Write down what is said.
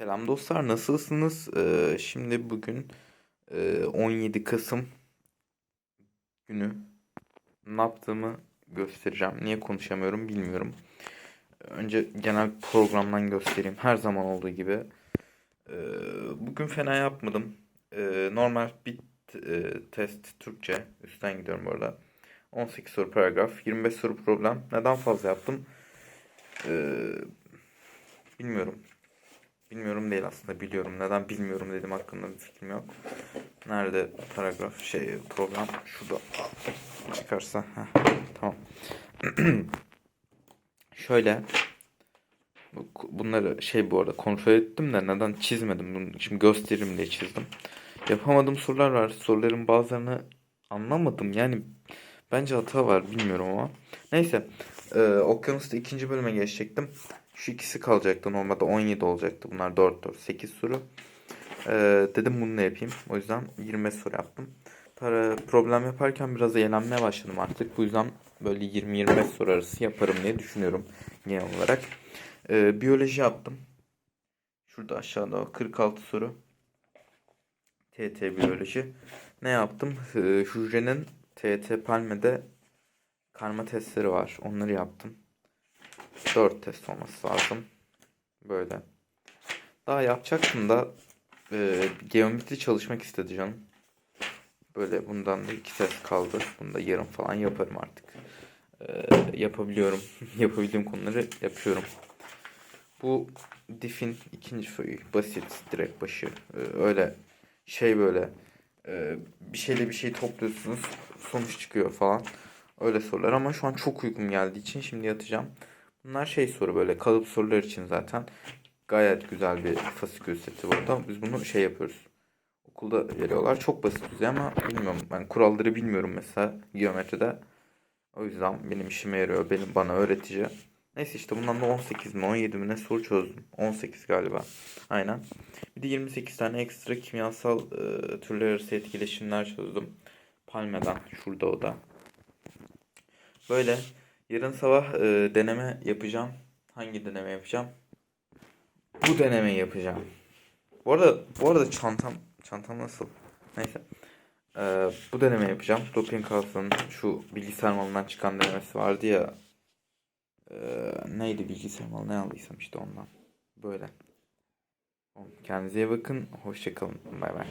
Selam dostlar, nasılsınız? Ee, şimdi bugün e, 17 Kasım günü ne yaptığımı göstereceğim. Niye konuşamıyorum bilmiyorum. Önce genel programdan göstereyim. Her zaman olduğu gibi. Ee, bugün fena yapmadım. Ee, normal bit e, test Türkçe. Üstten gidiyorum bu arada. 18 soru paragraf, 25 soru problem. Neden fazla yaptım? Ee, bilmiyorum. Bilmiyorum değil aslında biliyorum. Neden bilmiyorum dedim hakkında bir fikrim yok. Nerede paragraf şey program şurada çıkarsa heh, tamam. Şöyle bu- bunları şey bu arada kontrol ettim de neden çizmedim bunu şimdi gösteririm diye çizdim. Yapamadığım sorular var. Soruların bazılarını anlamadım. Yani bence hata var bilmiyorum ama. Neyse. Ee, Okyanus'ta ikinci bölüme geçecektim. Şu ikisi kalacaktı. Normalde 17 olacaktı. Bunlar 4 4 8 soru. Ee, dedim bunu ne yapayım. O yüzden 25 soru yaptım. Para, problem yaparken biraz eğlenmeye başladım artık. Bu yüzden böyle 20-25 soru arası yaparım diye düşünüyorum genel olarak. Ee, biyoloji yaptım. Şurada aşağıda o 46 soru. TT biyoloji. Ne yaptım? Ee, hücrenin TT palmede karma testleri var. Onları yaptım. 4 test olması lazım. Böyle. Daha yapacaktım da e, geometri çalışmak istedi canım. Böyle bundan da iki test kaldı. Bunu da yarın falan yaparım artık. E, yapabiliyorum. Yapabildiğim konuları yapıyorum. Bu diff'in ikinci soyu. Basit, direkt başı. E, öyle şey böyle e, bir şeyle bir şey topluyorsunuz. Sonuç çıkıyor falan. Öyle sorular ama şu an çok uykum geldiği için şimdi yatacağım. Bunlar şey soru böyle kalıp sorular için zaten gayet güzel bir fasikül seti bu arada. Biz bunu şey yapıyoruz. Okulda veriyorlar. Çok basit düzey ama bilmiyorum. Ben kuralları bilmiyorum mesela geometride. O yüzden benim işime yarıyor. Benim bana öğretici. Neyse işte bundan da 18 mi 17 mi ne soru çözdüm. 18 galiba. Aynen. Bir de 28 tane ekstra kimyasal e, türler arası etkileşimler çözdüm. Palme'den. Şurada o da. Böyle yarın sabah e, deneme yapacağım. Hangi deneme yapacağım? Bu denemeyi yapacağım. Bu arada bu arada çantam çantam nasıl? Neyse. E, bu deneme yapacağım. Doping House'un şu bilgisayar malından çıkan denemesi vardı ya. E, neydi bilgisayar malı ne aldıysam işte ondan. Böyle. Kendinize iyi bakın. Hoşçakalın. Bay bay.